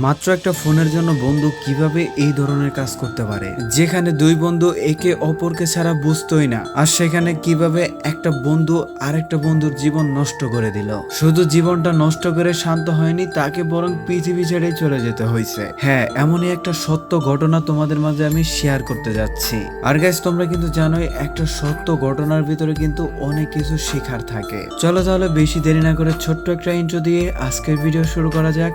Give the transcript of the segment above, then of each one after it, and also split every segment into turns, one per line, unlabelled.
মাত্র একটা ফোনের জন্য বন্ধু কীভাবে এই ধরনের কাজ করতে পারে? যেখানে দুই বন্ধু একে অপরকে ছাড়া বুঝতোই না, আর সেখানে কীভাবে একটা বন্ধু আরেকটা বন্ধুর জীবন নষ্ট করে দিল। শুধু জীবনটা নষ্ট করে শান্ত হয়নি, তাকে বরং পৃথিবী ছেড়ে চলে যেতে হয়েছে। হ্যাঁ এমনই একটা সত্য ঘটনা তোমাদের মাঝে আমি শেয়ার করতে যাচ্ছি। আর গাইজ তোমরা কিন্তু জানোই, একটা সত্য ঘটনার ভিতরে কিন্তু অনেক কিছু শেখার থাকে। চলো তাহলে বেশি দেরি না করে ছোট্ট একটা ইন্ট্রো দিয়ে আজকের ভিডিও শুরু করা যাক।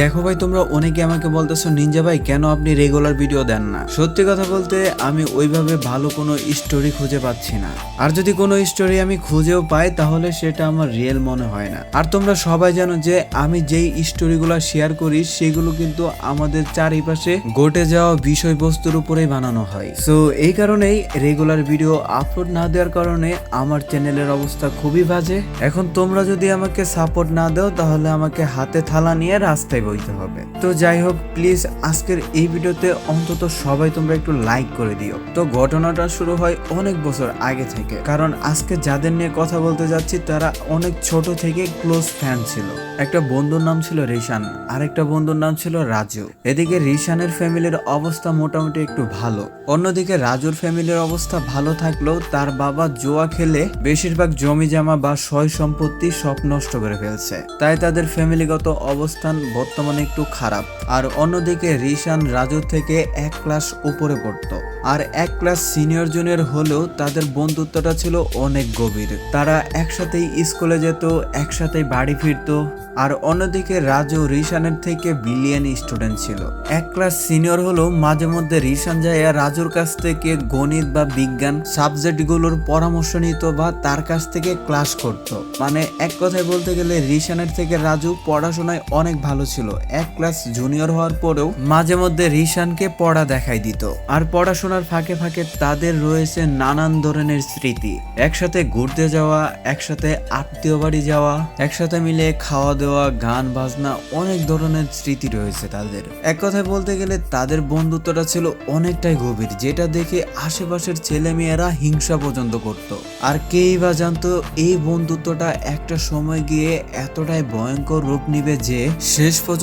দেখো ভাই, তোমরা অনেকে আমাকে বলতেছো, নিনজা ভাই, কেন আপনি রেগুলার ভিডিও দেন না? সত্যি কথা বলতে, আমি ওইভাবে ভালো কোনো স্টোরি খুঁজে পাচ্ছি না। আর যদি কোনো স্টোরি আমি খুঁজেও পাই, তাহলে সেটা আমার রিয়েল মনে হয় না। আর তোমরা সবাই জানো যে, আমি যেই স্টোরিগুলো শেয়ার করি, সেগুলো কিন্তু আমাদের চারিপাশে ঘটে যাওয়া বিষয়বস্তুর উপরেই বানানো হয়। সো এই কারণেই রেগুলার ভিডিও আপলোড না দেওয়ার কারণে আমার চ্যানেলের অবস্থা খুবই বাজে। এখন তোমরা যদি আমাকে সাপোর্ট না দাও, তাহলে আমাকে হাতে থালা নিয়ে রাস্তায় বইতে হবে। তো যাই হোক প্লিজ আজকের এই ভিডিওতে অন্তত সবাই তোমরা একটু লাইক করে দিও। তো ঘটনাটা শুরু হয় অনেক বছর আগে থেকে। কারণ আজকে যাদের নিয়ে কথা বলতে যাচ্ছি, তারা অনেক ছোট থেকে ক্লোজ ফ্যান ছিল। একটা বন্ধুর নাম ছিল রিশান, আরেকটা বন্ধুর নাম ছিল রাজু। এদিকে রিশানের ফ্যামিলির অবস্থা মোটামুটি একটু ভালো। অন্যদিকে রাজুর ফ্যামিলির অবস্থা ভালো থাকলেও তার বাবা জোয়া খেলে বেশিরভাগ জমি জামা বা সয় সম্পত্তি সব নষ্ট করে ফেলছে। তাই তাদের ফ্যামিলিগত অবস্থান বর্তমানে একটু খারাপ। আর অন্যদিকে রিশান রাজু থেকে এক ক্লাস উপরে পড়তো। আর এক ক্লাস সিনিয়র জুনিয়র হলেও তাদের বন্ধুত্বটা ছিল অনেক গভীর। তারা একসাথেই স্কুলে যেত, একসাথেই বাড়ি ফিরতো। আর অন্যদিকে রাজু রিশানের থেকে বিলিয়ন স্টুডেন্ট ছিল। এক ক্লাস সিনিয়র হলেও মাঝে মধ্যে রিশান যায় রাজুর কাছ থেকে গণিত বা বিজ্ঞান সাবজেক্টগুলোর পরামর্শ নিত বা তার কাছ থেকে ক্লাস করত। মানে এক কথায় বলতে গেলে রিশানের থেকে রাজু পড়াশোনায় অনেক ভালো ছিল। এক ক্লাস জুনিয়র হওয়ার পরেও মাঝে মধ্যে রিশানকে পড়া দেখাই দিত। আর পড়াশোনার ফাঁকে ফাঁকে তাদের রয়েছে নানান ধরনের স্মৃতি। একসাথে ঘুরতে যাওয়া, একসাথে আত্মীয় বাড়ি যাওয়া, একসাথে মিলে খাওয়া দাওয়া, গান বাজনা, অনেক ধরনের স্মৃতি রয়েছে তাদের। এক কথায় বলতে গেলে তাদের বন্ধুত্বটা ছিল অনেকটাই গভীর, যেটা দেখে আশেপাশের ছেলে মেয়েরা হিংসা পর্যন্ত করত। আর কেই বা জানতো এই বন্ধুত্বটা একটা সময় গিয়ে এতটাই ভয়ঙ্কর রূপ নিবে যে শেষ পর্যন্ত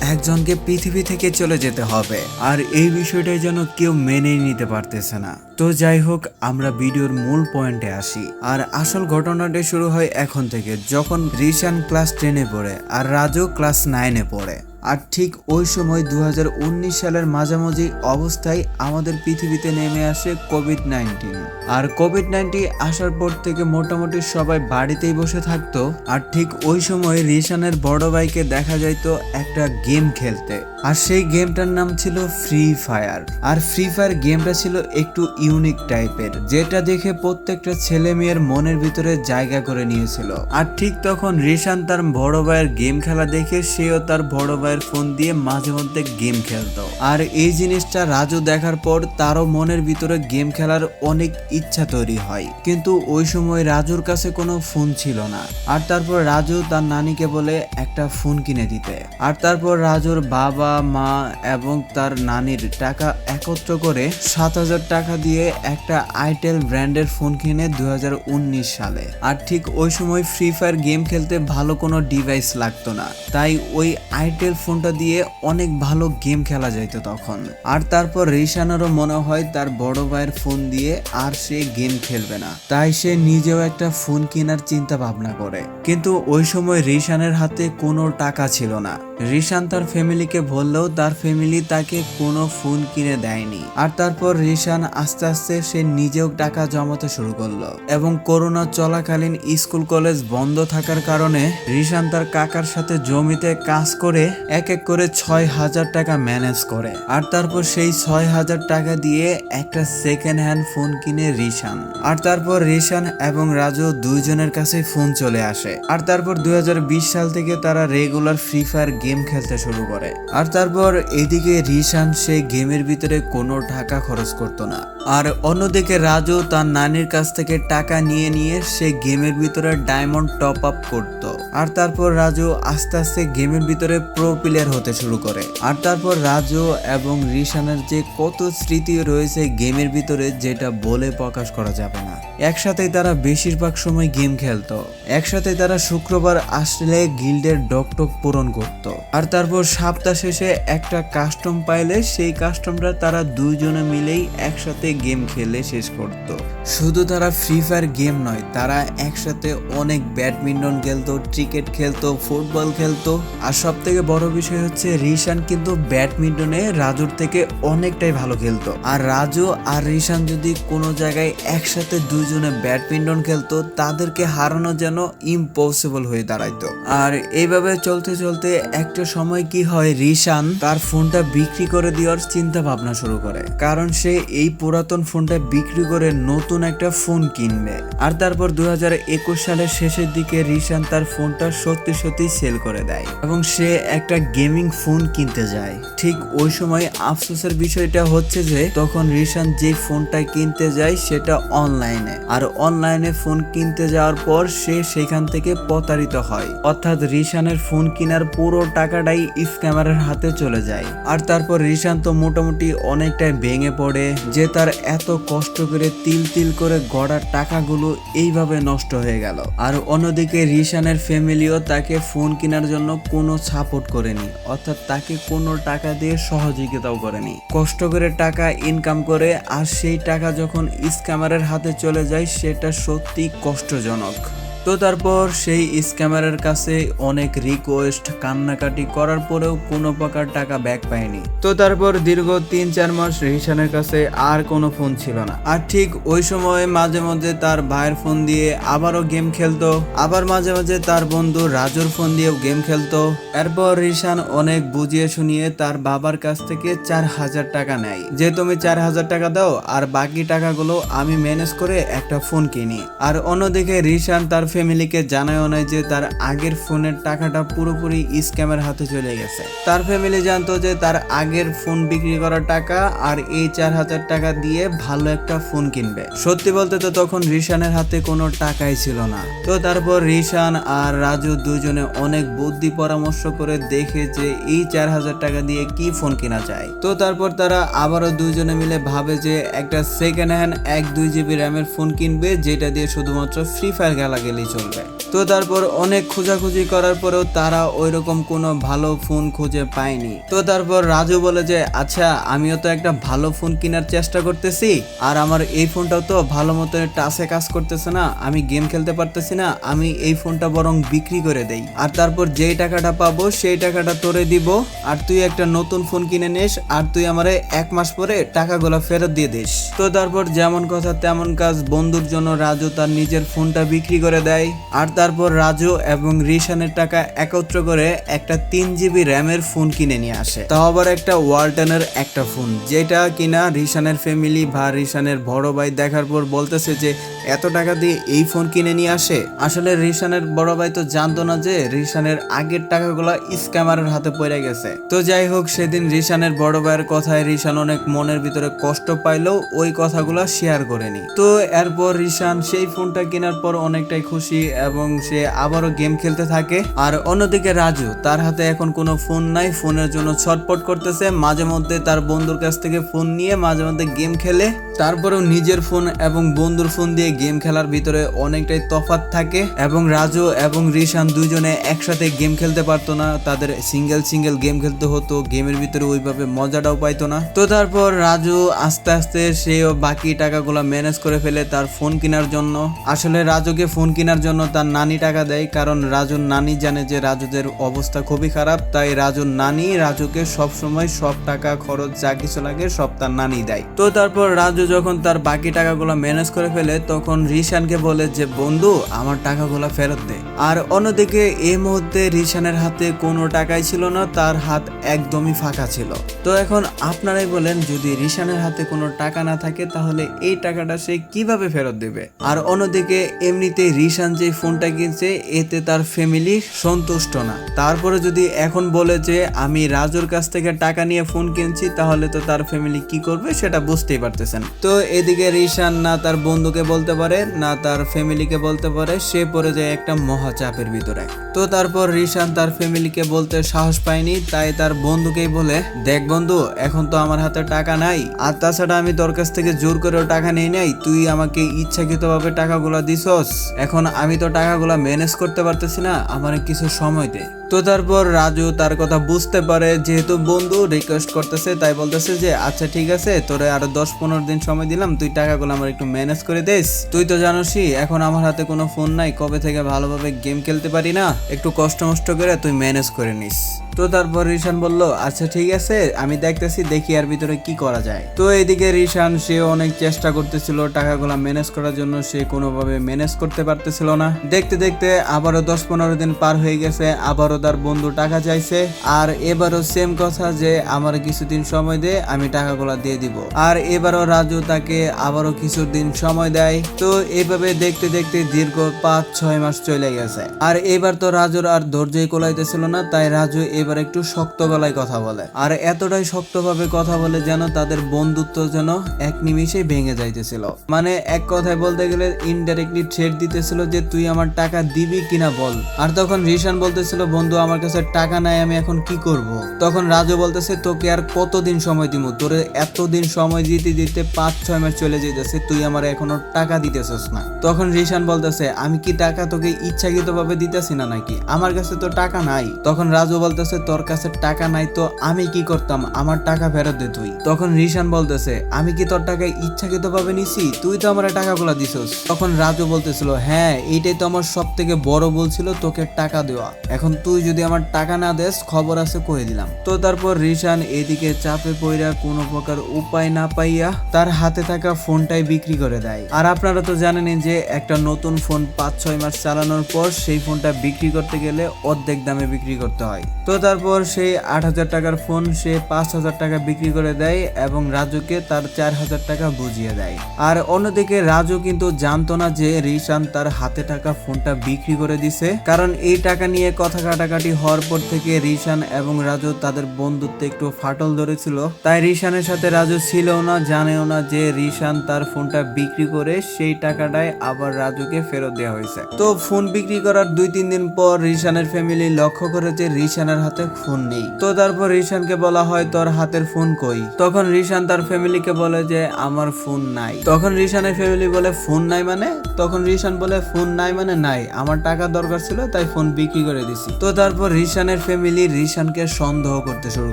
একজনকে পৃথিবী থেকে চলে যেতে হবে। আর এই বিষয়টা যেন কেউ মেনেই নিতে পারতেছে না। তো যাই হোক, আমরা ভিডিওর মূল পয়েন্টে আসি। আর আসল ঘটনাটা শুরু হয় এখন থেকে, যখন রিশান ক্লাস টেনে পড়ে আর রাজু ক্লাস নাইনে পড়ে। আর ঠিক ওই সময় দু হাজার উনিশ সালের মাঝামাঝি অবস্থায় আমাদের পৃথিবীতে নেমে আসে কোভিড নাইন্টিন আর কোভিড নাইন্টিন আসার পর থেকে মোটামুটি সবাই বাড়িতেই বসে থাকতো। আর ঠিক ওই সময় রিশানের বড় ভাইকে দেখা যাইতো একটা গেম খেলতে। আর সেই গেমটার নাম ছিল ফ্রি ফায়ার আর ফ্রি ফায়ার গেমটা ছিল একটু ইউনিক টাইপের যেটা দেখে প্রত্যেকটা ছেলে মেয়ের মনের ভিতরে জায়গা করে নিয়েছিল। আর ঠিক তখন রিশান তার বড় ভাইয়ের গেম খেলা দেখে সেও তার বড় ভাইয়ের ফোন দিয়ে মাঝে মধ্যে গেম খেলতো আর এই জিনিসটা রাজু দেখার পর তারও মনের ভিতরে গেম খেলার অনেক ইচ্ছা তৈরি হয়। কিন্তু ওই সময় রাজুর কাছে কোনো ফোন ছিল না। আর তারপর রাজু তার নানিকে বলে একটা ফোন কিনে দিতে। আর তারপর রাজুর বাবা, মা এবং তার নানির টাকা একত্র করে সাত হাজার টাকা দিয়ে একটা আইটেল ব্র্যান্ডের ফোন কিনে দুই হাজার উনিশ সালে। আর ঠিক ওই সময় ফ্রি ফায়ার গেম খেলতে ভালো কোনো ডিভাইস লাগতো না। তাই ওই আইটেল ফোনটা দিয়ে অনেক ভালো গেম খেলা যাইতো তখন। আর তারপর রিশানেরও মনে হয় তার বড় ভাইয়ের ফোন দিয়ে আর সে গেম খেলবে না। তাই সে নিজেও একটা ফোন কেনার চিন্তা ভাবনা করে। কিন্তু ওই সময় রিশানের হাতে কোনো টাকা ছিল না। রিশান তার ফ্যামিলিকে বললেও তার ফ্যামিলি তাকে কোনো ফোন কিনে দেয়নি। আর তারপর রিশান আস্তে আস্তে সে নিজেও টাকা জমাতে শুরু করল। এবং করোনা চলাকালীন স্কুল কলেজ বন্ধ থাকার কারণে রিশান তার কাকার সাথে জমিতে কাজ করে এক এক করে ছয় হাজার টাকা ম্যানেজ করে। আর তারপর সেই ছয় হাজার টাকা দিয়ে একটা সেকেন্ড হ্যান্ড ফোন কিনে রিশান। আর তারপর রিশান এবং রাজু দুইজনের কাছে ফোন চলে আসে। আর তারপর দুই হাজার বিশ সাল থেকে তারা রেগুলার ফ্রি ফায়ার গেম খেলতে শুরু করে। আর তারপর এদিকে রিশান সেই গেমের ভিতরে কোনো টাকা খরচ করতো না। আর অন্যদিকে রাজু তার নানির কাছ থেকে টাকা নিয়ে নিয়ে সে গেমের ভিতরে ডায়মন্ড টপ আপ করত। আর তারপর রাজু আস্তে আস্তে গেমের ভিতরে প্রো প্লেয়ার হতে শুরু করে। আর তারপর রাজু এবং রিশানের যে কত স্মৃতি রয়েছে গেমের ভিতরে যেটা বলে প্রকাশ করা যাবে না। একসাথেই তারা বেশিরভাগ সময় গেম খেলতো। একসাথে তারা শুক্রবার আসলে গিল্ডের ডকটক পূরণ করত। আর তারপর সপ্তাহ শেষে একটা কাস্টম পাইলে সেই কাস্টমটা তারা দুইজনে মিলেই একসাথে গেম খেলে শেষ করত। শুধু তারা ফ্রি ফায়ার গেম নয়, তারা একসাথে অনেক ব্যাডমিন্টন খেলতো, ক্রিকেট খেলতো, ফুটবল খেলতো। আর সব থেকে বড় বিষয় হচ্ছে, রিশান কিন্তু ব্যাডমিন্টনে রাজুর থেকে অনেকটাই ভালো খেলতো। আর রাজু আর রিশান যদি কোনো জায়গায় একসাথে দুইজনে ব্যাডমিন্টন খেলতো, তাদেরকে হারানো যেন ইম্পসিবল হয়ে দাঁড়াইতো। আর এইভাবে চলতে চলতে একটা সময় কি হয়, রিশান তার ফোনটা বিক্রি করে দেওয়ার চিন্তা ভাবনা শুরু করে। কারণ সে এই পুরাতন ফোনটা বিক্রি করে নতুন একটা ফোন কিনবে। আর তারপর দু হাজার একুশ সালের শেষের দিকে রিশান তার ফোনটা সত্যি সত্যি সেল করে দেয়। এবং সে একটা গেমিং ফোন কিনতে যায়। ঠিক ওই সময় আফসোসের বিষয়টা হচ্ছে যে, তখন রিশান যে ফোনটা কিনতে যায় সেটা অনলাইনে আর অনলাইনে ফোন কিনতে যাওয়ার পর সে সেখান থেকে প্রতারিত হয়। অর্থাৎ রিশানের ফোন কেনার পুরো টাকাটাই স্ক্যামারের হাতে চলে যায়। আর তারপর রিশান তো মোটামুটি অনেকটাই ভেঙে পড়ে যে তার এত কষ্ট করে তিল তিল করে গড়া টাকাগুলো এইভাবে নষ্ট হয়ে গেল। আর অন্যদিকে রিশানের ফ্যামিলিও তাকে ফোন কেনার জন্য কোনো সাপোর্ট করেনি, অর্থাৎ তাকে কোনো টাকা দিয়ে সহযোগিতাও করেনি। কষ্ট করে টাকা ইনকাম করে, আর সেই টাকা যখন স্ক্যামারের হাতে চলে যায়, সেটা সত্যি কষ্টজনক। তো তারপর সেই স্ক্যামারের কাছে অনেক রিকোয়েস্ট কান্নাকাটি করার পরেও কোনো প্রকার টাকা ব্যাক পায়নি। তো তারপর দীর্ঘ তিন চার মাস রিশানের কাছে আর কোনো ফোন ছিল না। আর ঠিক ওই সময় মাঝে মধ্যে তার ভাইয়ের ফোন দিয়ে আবারও গেম খেলতো, আবার মাঝে মাঝে তার বন্ধু রাজুর ফোন দিয়েও গেম খেলতো। এরপর রিশান অনেক বুঝিয়ে শুনিয়ে তার বাবার কাছ থেকে চার হাজার টাকা নেয়। যে তুমি চার হাজার টাকা দাও, আর বাকি টাকাগুলো আমি ম্যানেজ করে একটা ফোন কিনি। আর অন্যদিকে রিশান তার ফ্যামিলিকে জানায়ও নাই যে তার আগের ফোনের টাকাটা পুরোপুরি স্ক্যামের হাতে চলে গেছে। তার ফ্যামিলি জানতো যে তার আগের ফোন বিক্রি করার টাকা আর এই চার হাজার টাকা দিয়ে ভালো একটা ফোন কিনবে। সত্যি বলতে তো তখন রিশানের হাতে কোনো টাকাই ছিল না। তো তারপর রিশান আর রাজু দুজনে অনেক বুদ্ধি পরামর্শ করে দেখে যে এই চার হাজার টাকা দিয়ে কি ফোন কেনা যায়। তো তারপর তারা আবারও দুজনে মিলে ভাবে যে একটা সেকেন্ড হ্যান্ড এক দুই জিবি র্যামের ফোন কিনবে, যেটা দিয়ে শুধুমাত্র ফ্রি ফায়ার খেলা গেলেই চলবে তো তারপর অনেক খোঁজাখুঁজি করার পরেও তারা ওই রকম কোনো ভালো ফোন খুঁজে পায়নি। তো তারপর রাজু বলে যে আচ্ছা আমিও তো একটা ভালো ফোন কেনার চেষ্টা করতেছি, আর আমার এই ফোনটাও তো ভালো মতো টাচে কাজ করতেছে না, আমি গেম খেলতে পারতেছি না, আমি এই ফোনটা বরং বিক্রি করে দেই। আর তারপর যেই টাকাটা পাবো, সেই টাকাটা তোরে দিব, আর তুই একটা নতুন ফোন কিনে নিস, আর তুই আমারে এক মাস পরে টাকাগুলো ফেরত দিয়ে দিস। তো তারপর যেমন কথা তেমন কাজ বন্ধুর জন্য রাজু তার নিজের ফোনটা বিক্রি করে দেয়। আর তারপর রাজু এবং রিশানের টাকা একত্র করে একটা তিন জিবি র্যামের ফোন কিনে নিয়ে আসে। তাও আবার একটা ওয়ালটনের একটা ফোন, যেটা কিনা রিশানের ফ্যামিলি বা রিশানের বড় ভাই দেখার পর বলতেছে যে, এত টাকা দিয়ে এই ফোন কিনে নিয়ে আসে? আসলে রিশানের বড় ভাই তো জানতো না যে, রিশানের আগের টাকাগুলো স্ক্যামারের হাতে পড়ে গেছে। তো যাই হোক, সেদিন রিশানের বড় ভাইয়ের কথায় রিশান অনেক মনের ভিতরে কষ্ট পাইলেও ওই কথাগুলো শেয়ার করেনি। তো এরপর রিশান সেই ফোনটা কেনার পর অনেকটাই খুশি এবং সে আবারও গেম খেলতে থাকে। আর অন্যদিকে রাজু, তার হাতে এখন কোনো ফোন নাই, ফোনের জন্য ছটপট করতেছে। মাঝে মধ্যে তার বন্ধুর কাছ থেকে ফোন নিয়ে মাঝে মধ্যে গেম খেলে। তারপরেও নিজের ফোন এবং বন্ধুর ফোন দিয়ে গেম খেলার ভিতরে অনেকটাই তফাৎ থাকে। এবং রাজু এবং রিশান দুজনে একসাথে গেম খেলতে পারতো না। তাদের সিঙ্গেল সিঙ্গেল গেম খেলতে হতো, গেমের ভিতরে ওইভাবে মজাটাও পাইতো না। তো তারপর রাজু আস্তে আস্তে সেও বাকি টাকাগুলো ম্যানেজ করে ফেলে তার ফোন কেনার জন্য। আসলে রাজুকে ফোন কেনার জন্য তার নানি টাকা দেয়, কারণ রাজুর নানি জানে যে রাজুদের অবস্থা খুবই খারাপ, তাই রাজুর নানি রাজুকে সব সময় সব টাকা, খরচ, যা কিছু লাগে সব তার নানি দেয়। তো তারপর রাজু যখন তার বাকি টাকাগুলো ম্যানেজ করে ফেলে, তখন রিশানকে বলে যে, বন্ধু, আমার টাকাগুলো ফেরত দে। আর অন্যদিকে এই মুহূর্তে রিশানের হাতে কোনো টাকাই ছিল না, তার হাত একদমই ফাঁকা ছিল। তো এখন আপনারাই বলেন, যদি রিশানের হাতে কোনো টাকা না থাকে, তাহলে এই টাকাটা সে কীভাবে ফেরত দেবে? আর অন্যদিকে এমনিতে রিশান যে ফোনটা কিনছে এতে তার ফ্যামিলি সন্তুষ্ট না। তারপরে যদি এখন বলে যে, আমি রাজুর কাছ থেকে টাকা নিয়ে ফোন কিনছি, তাহলে তো তার ফ্যামিলি কি করবে? সেটা বুঝতেই পারতেছেন। তো এদিকে রিশান না তার বন্ধুকে বলতে পারে, না তার ফ্যামিলিকে বলতে পারে, সে পড়ে যায় একটা মহা চাপের ভিতরে। তো তারপর রিশান তার ফ্যামিলিকে বলতে সাহস পায়নি, তাই তার বন্ধুকেই বলে, দেখ বন্ধু, এখন তো আমার হাতে টাকা নাই, আর তাছাড়া আমি তোর কাছ থেকে জোর করেও টাকা নেই নাই, তুই আমাকে ইচ্ছাকৃতভাবে টাকাগুলো দিছস, এখন আমি তো টাকাগুলো ম্যানেজ করতে পারতেছি না, আমার কিছু সময় দে। তো তারপর রাজু তার কথা বুঝতে পারে, যেহেতু বন্ধু রিকোয়েস্ট করতেছে, তাই বলতেছে যে আচ্ছা ঠিক আছে, তোরে আরও দশ পনেরো দিন সময় দিলাম, তুই টাকাগুলো আমার একটু ম্যানেজ করে দিস। তুই তো জানোসই, এখন আমার হাতে কোনো ফোন নাই, কবে থেকে ভালোভাবে গেম খেলতে পারি না, একটু কষ্ট মষ্ট করে তুই ম্যানেজ করে নিস। তো তারপর রিশান বলল আচ্ছা ঠিক আছে, আমি দেখতেছি, দেখি আর ভিতরে কি করা যায়। তো এদিকে রিশান সে অনেক চেষ্টা করতেছিল টাকাগুলো ম্যানেজ করার জন্য, সে কোনোভাবে ম্যানেজ করতে পারতেছিল না। দেখতে দেখতে আবারও দশ পনেরো দিন পার হয়ে গেছে, আবারও তার বন্ধু টাকা চাইছে, আর এবারও সেম কথা যে, আমার কিছুদিন সময় দে, আমি টাকাগুলো দিয়ে দিব। আর এবারও রাজু তাকে আবারও কিছুদিন সময় দেয়। তো এইভাবে দেখতে দেখতে দীর্ঘ পাঁচ, ছয় মাস চলে গেছে। আর এবার তো রাজুর আর ধৈর্যই কোলাইতেছিল না, তাই রাজু এবার একটু শক্ত গলায় কথা বলে। আর এতটাই শক্তভাবে কথা বলে যেন তাদের বন্ধুত্ব যেন এক নিমিষেই ভেঙে যাইতেছিল। মানে এক কথায় বলতে গেলে ইনডাইরেক্টলি থ্রেট দিতেছিল যে তুই আমার টাকা দিবি কিনা বল। আর তখন রিশান বলতেছিল, বন্ধু, আমার কাছে টাকা নাই, আমি এখন কি করব? তখন রাজু বলতেছে, তোকে আর কতদিন সময় দিব তোরে এতদিন সময় দিতে দিতে পাঁচ ছয় মাস চলে যেতেছে তুই আমার এখনও টাকা দিতেছিস না। তখন রিশান বলতেছে, আমি কি টাকা তোকে ইচ্ছাকৃত ভাবে দিতেছি না নাকি? আমার কাছে তো টাকা নাই। তখন রাজু বলতেছে তোর কাছে টাকা নাই তো আমি কি করতাম? আমার টাকা ফেরত দে তুই। তখন রিশান বলতেছে, আমি কি তোর টাকা ইচ্ছাকৃত ভাবে নিছি? তুই তো আমার টাকাগুলো দিছস। তখন রাজু বলতেছিল হ্যাঁ এইটাই তো আমার সব থেকে বড় ভুল ছিল, তোকে টাকা দেওয়া। এখন তুই যদি আমার টাকা না দেস, খবর আছে, কয়ে দিলাম। তো তারপর রিশান এদিকে চাপে পইরা কোনো প্রকার উপায় না পাইয়া তার হাতে থাকা ফোনটাই বিক্রি করে দেয়। আর আপনারা তো জানেনই যে, একটা নতুন ফোন পাঁচ ছয় মাস চালানোর পর সেই ফোনটা বিক্রি করতে গেলে অর্ধেক দামে বিক্রি করতে হয়। তো তারপর সেই আট হাজার টাকার ফোন সে পাঁচ হাজার টাকা বিক্রি করে দেয় এবং রাজুকে তার চার হাজার টাকা বুঝিয়ে দেয়। আর অন্যদিকে রাজু কিন্তু জানতো না যে রিশান তার হাতে টাকা ফোনটা বিক্রি করে দিছে। কারণ এই টাকা নিয়ে কথা কাটাকাটি হওয়ার পর থেকে রিশান এবং রাজু তাদের বন্ধুত্বে একটু ফাটল ধরেছিল। তাই রিশানের সাথে রাজু ছিল না, জানেও না যে রিশান তার ফোনটা বিক্রি করে সেই টাকাটাই আবার রাজুকে ফেরত দেওয়া হয়েছে। তো ফোন বিক্রি করার দুই তিন দিন পর রিশানের ফ্যামিলি লক্ষ্য করে যে রিশানের হাতে ফোন নেই। তো তারপর রিশানকে বলা হয়, তোর হাতের ফোন কই? তখন রিশান তার ফ্যামিলিকে বলে যে, আমার ফোন নাই। তখন রিশানের ফ্যামিলি বলে, ফোন নাই মানে? তখন রিশান বলে, ফোন নাই মানে নাই। আমার টাকা দরকার ছিল, তাই ফোন বিক্রি করে দিছি। তো তারপর রিশানের ফ্যামিলি রিশানকে সন্দেহ করতে শুরু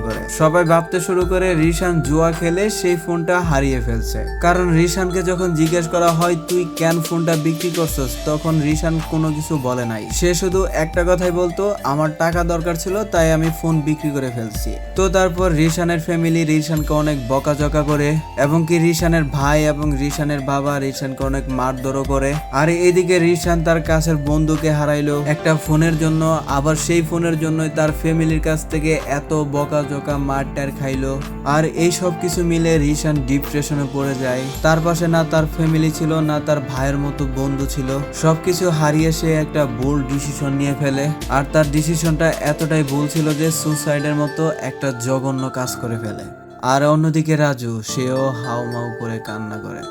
করে। সবাই ভাবতে শুরু করে, রিশান জুয়া খেলে সেই ফোনটা হারিয়ে ফেলছে। কারণ রিশানকে যখন জিজ্ঞেস করা হয়, তুই কেন ফোনটা বিক্রি করছস? তখন রিশান কোনো কিছু বলে নাই। সে শুধু একটা কথাই বলতো, আমার টাকা দরকার ছিল, তাই আমি ফোন বিক্রি করে ফেলছি। তো তারপর রিশানের ফ্যামিলি রিশানকে অনেক বকাঝকা করে এবং কি রিশানের ভাই এবং রিশানের বাবা রিশানকে অনেক মারধরও করে। আর এইদিকে রিশান তার কাছের বন্ধুকে হারাইলো একটা ফোনের জন্য। আবার সেই ফোনের জন্যই তার ফ্যামিলির কাছ থেকে এত বকাঝকা মার টার খাইলো। আর এই সব কিছু মিলে রিশান ডিপ্রেশনে পড়ে যায়। তার পাশে না তার ফ্যামিলি ছিল, না তার ভাইয়ের মতো বন্ধু ছিল। সবকিছু হারিয়ে সে একটা ভুল ডিসিশন নিয়ে ফেলে। আর তার ডিসিশনটা এতটাই ভুল ছিল যে সুসাইডের মতো একটা জঘন্য কাজ করে ফেলে। আর অন্যদিকে রাজু, সেও হাউমাউ করে কান্না করে।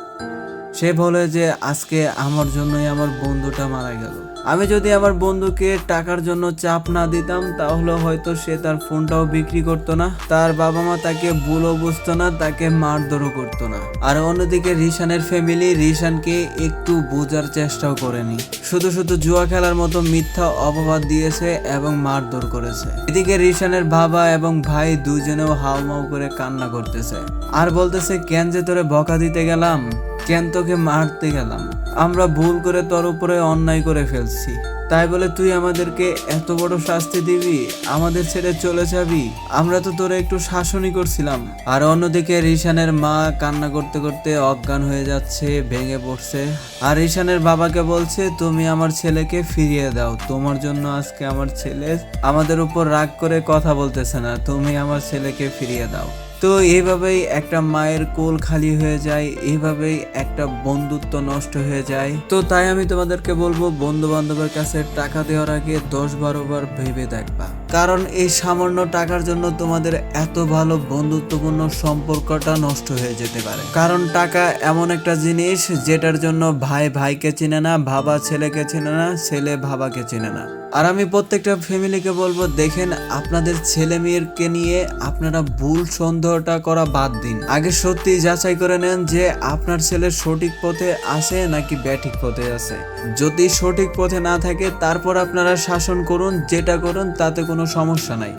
সে বলে যে, আজকে আমার জন্যই আমার বন্ধুটা মারা গেল। আমি যদি আমার বন্ধুকে টাকার জন্য চাপ না দিতাম, তাহলে হয়তো সে তার ফোনটাও বিক্রি করতো না। তার বাবা মা তাকে ভুলও বুঝতো না, তাকে মারধরও করতো না। আর অন্যদিকে রিশানের ফ্যামিলি রিশানকে একটু বোঝার চেষ্টাও করেনি। শুধু শুধু জুয়া খেলার মতো মিথ্যা অপবাদ দিয়েছে এবং মারধর করেছে। এদিকে রিশানের বাবা এবং ভাই দুজনেও হাউমাউ করে কান্না করতেছে। আর বলতেছে, কেন যে তোরে বকা দিতে গেলাম? কেন তোকে মারতে গেলাম। আমরা ভুল করে তোর উপরে অন্যায় করে ফেলছি। তাই বলে তুই আমাদেরকে এত বড় শাস্তি দিবি? আমাদের ছেড়ে চলে যাবি? আমরা তো তোরে একটু শাসনই করছিলাম। আর অন্যদিকে রিশানের মা কান্না করতে করতে অজ্ঞান হয়ে যাচ্ছে, ভেঙে পড়ছে। আর রিশানের বাবাকে বলছে, তুমি আমার ছেলেকে ফিরিয়ে দাও। তোমার জন্য আজকে আমার ছেলে আমাদের উপর রাগ করে কথা বলতেছে না। তুমি আমার ছেলেকে ফিরিয়ে দাও। তো এইভাবেই একটা মায়ের কোল খালি হয়ে যায় এইভাবেই একটা বন্ধুত্ব নষ্ট হয়ে যায়। তো তাই আমি তোমাদেরকে বলব বন্ধু বান্ধবের কাছে টাকা দেওয়ার আগে দশ বারো বার ভেবে দেখবা। কারণ এই সামান্য টাকার জন্য তোমাদের এত ভালো বন্ধুত্বপূর্ণ সম্পর্কটা নষ্ট হয়ে যেতে পারে। কারণ টাকা এমন একটা জিনিস যেটার জন্য ভাই ভাইকে চিনে না বাবা ছেলেকে চিনে না ছেলে বাবাকে চিনে না। আর আমি প্রত্যেকটা ফ্যামিলিকে বলব, দেখেন আপনাদের ছেলে মেয়েরকে নিয়ে আপনারা ভুল সন্দেহটা করা বাদ দিন। আগে সত্যি যাচাই করে নেন যে আপনার ছেলে সঠিক পথে আছে নাকি ব্যাঠিক পথে আছে। যদি সঠিক পথে না থাকে, তারপর আপনারা শাসন করুন, যেটা করুন, তাতে কোনো সমস্যা নাই।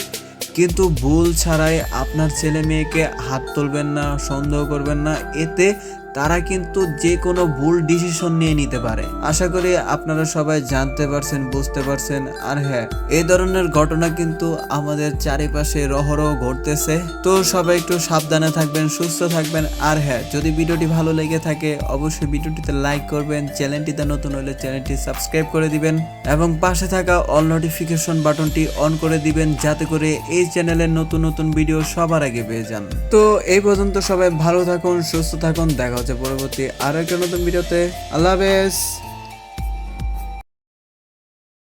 কিন্তু ভুল ছাড়াই আপনার ছেলে মেয়েকে হাত তুলবেন না, সন্দেহ করবেন না, এতে তারা কিন্তু যে কোনো ভুল ডিসিশন নিয়ে নিতে পারে। আশা করি আপনারা সবাই জানতে পারছেন, বুঝতে পারছেন। আর হ্যাঁ এই ধরনের ঘটনা কিন্তু আমাদের চারিপাশে রহরহ ঘটতেছে। তো সবাই একটু সাবধানে থাকবেন, সুস্থ থাকবেন। আর হ্যাঁ যদি ভিডিওটি ভালো লেগে থাকে, অবশ্যই ভিডিওটিতে লাইক করবেন, চ্যানেলটিতে নতুন হলে চ্যানেলটি সাবস্ক্রাইব করে দিবেন এবং পাশে থাকা অল নোটিফিকেশন বাটনটি অন করে দিবেন, যাতে করে এই চ্যানেলের নতুন নতুন ভিডিও সবার আগে পেয়ে যান। তো এই পর্যন্ত সবাই ভালো থাকুন, সুস্থ থাকুন, দেখা হচ্ছে পরবর্তী আরও একটা নতুন ভিডিওতে। আল্লাহ হাফেজ।